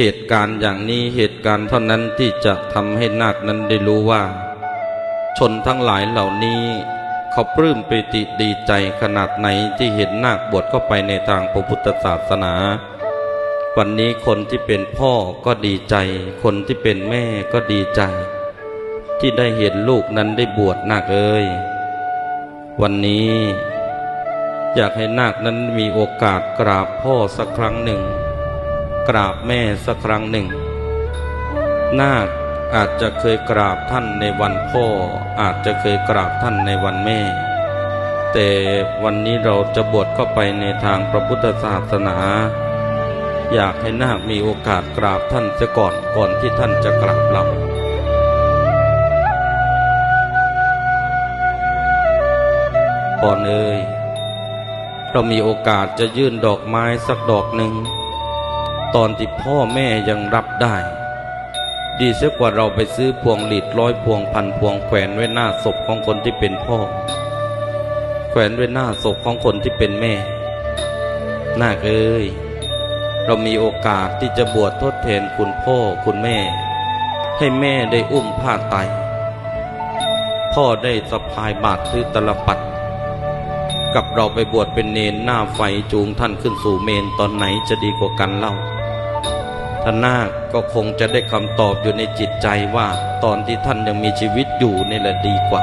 เหตุการณ์อย่างนี้เหตุการณ์เท่านั้นที่จะทำให้นาคนั้นได้รู้ว่า ชนทั้งหลายเหล่านี้เขาปลื้มปิติดีใจขนาดไหนที่เห็นนาคบวชเข้าไปในทางพระพุทธศาสนา วันนี้คนที่เป็นพ่อก็ดีใจ คนที่เป็นแม่ก็ดีใจ ที่ได้เห็นลูกนั้นได้บวชนาคเอ้ยวันนี้ อยากให้นาคนั้นมีโอกาสกราบพ่อสักครั้งหนึ่ง กราบแม่สักครั้งหนึ่ง นาคอาจจะเคยกราบท่านในวันพ่อ อาจจะเคยกราบท่านในวันแม่ แต่วันนี้เราจะบวชเข้าไปในทางพระพุทธศาสนา อยากให้นาคมีโอกาสกราบท่านเสียก่อนก่อนที่ท่านจะกราบเราก่อนเอ่ยเรามีโอกาสจะยื่นดอกไม้สักดอกหนึ่ง ตอนที่พ่อแม่ยังรับได้ ดีเสียกว่าเราไปซื้อพวงหลีดร้อยพวงพันพวงแขวนไว้หน้าศพของคนที่เป็นพ่อ แขวนไว้หน้าศพของคนที่เป็นแม่นาคเอ้ยเรามีโอกาสที่จะบวชทดแทนคุณพ่อคุณแม่ ให้แม่ได้อุ้มผ้าไต พ่อได้สะพายบาตรซื้อตลปัด กับเราไปบวชเป็นเนนหน้าไฟจูงท่านขึ้นสู่เมนตอนไหนจะดีกว่ากันเล่าท่านนาคก็คงจะได้คำตอบอยู่ในจิตใจว่า ตอนที่ท่านยังมีชีวิตอยู่นี่แหละดีกว่า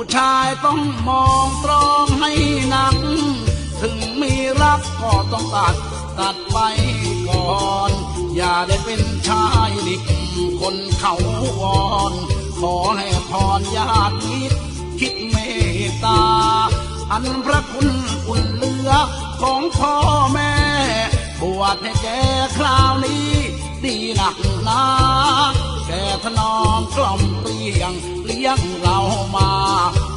ผู้ชายต้องมองตรองให้หนัก ถึงมีรักก็ต้องตัดตัดไปก่อน อย่าได้เป็นชายดิกคนเขาวอนขอให้พรญาติมิตรคิดเมตตา อันพระคุณอุ่นเลือของพ่อแม่ บวชให้แกคราวนี้ ดีหนักหนา ถนอมกล่อมเปรียงเลี้ยงเรามา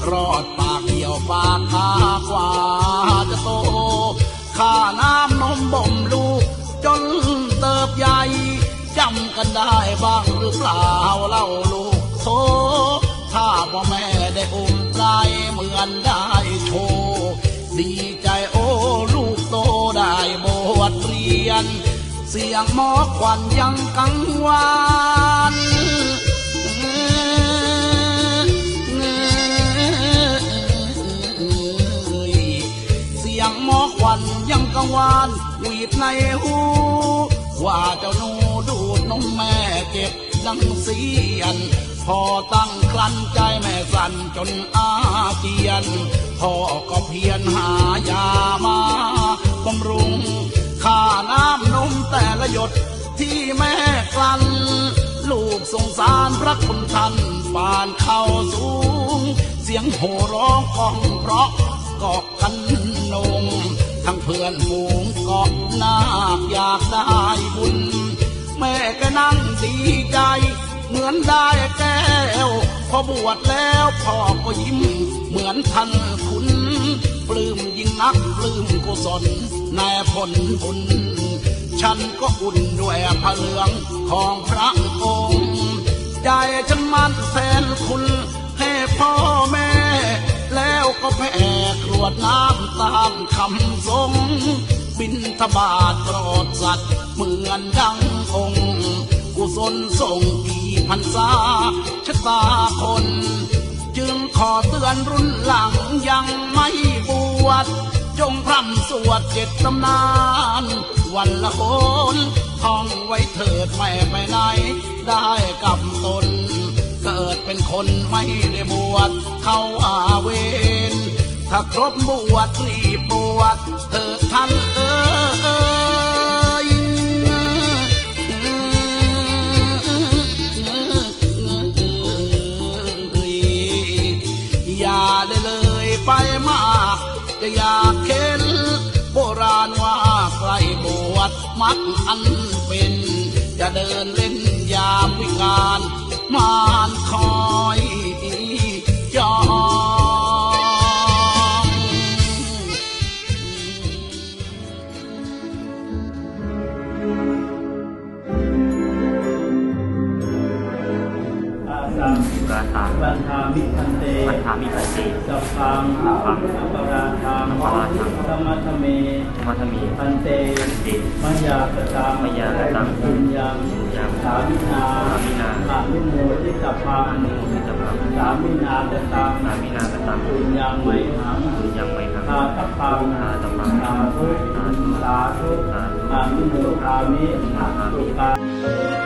รอดปากเหี่ยวปากคากว่าจะโตข้าน้ำนมบ่มลูก จนเติบใหญ่จำกันได้บ้างหรือเปล่าเล่าลูกโทถ้าพ่อแม่ได้อุ้มใจเหมือนได้โชว์ดีใจโอ้ลูกโตได้บวชเรียน เสียงหมอควันยังกังวาน วันยังกังวานหวีดในหูว่าเจ้าหนูดูดนมแม่เก็บดังเสียน พอตั้งครันใจแม่สั่นจนอาเจียน พ่อก็เพียรหายามาบำรุงค่าน้ำนมแต่ละหยดที่แม่กลั้นลูกสงสารพระคุณท่านปานเข้าสูง เสียงโห่ร้องของเพราะกาะกันนง ทั้งเพื่อนฝูงเกาะนาคอยากได้บุญ แม่ก็นั่งดีใจ เหมือนได้แก้ว พอบวชแล้วพ่อก็ยิ้ม เหมือนท่านคุณปลื้มยิ่งนักปลื้มกุศลในผลบุญฉันก็อุ่นด้วยพระเหลืองของพระองค์ใจฉันมันแดน้ำตามคำทรงบินทบาทโปรดสัตว์เหมือนดังองค์กุศลส่งกี่พันษาชะตาคน จึงขอเตือนรุ่นหลังยังไม่บวชจงพร่ำสวดเจ็ดตำนาน วันละคนท่องไว้เถิดไม่ไปไหน ได้กับตน เกิดเป็นคนไม่ได้บวช เข้าอาเวน ถ้าครบบวชรีบบวชเถิดท่านเอ๋อย่าได้เลยไปมากจะอยากเห็นโบราณว่าใครบวชมักอันเป็น จะเดินเล่นยามวิการมานคอย พังอัปปาราทังอัปปาราทังสมัทเมมัทมีพันเตติมยากตังมยากตังบุญยังยังสามินาสามินาอานุโมทิตพังอนุโมทิตพังสามินาตตังสามินากตังบุญยังไมหังบุญยังไมหังอาตปังอาตปังสาธุสาธุสาธุสาธุอานุโมทามิอานุโมทามิสุกา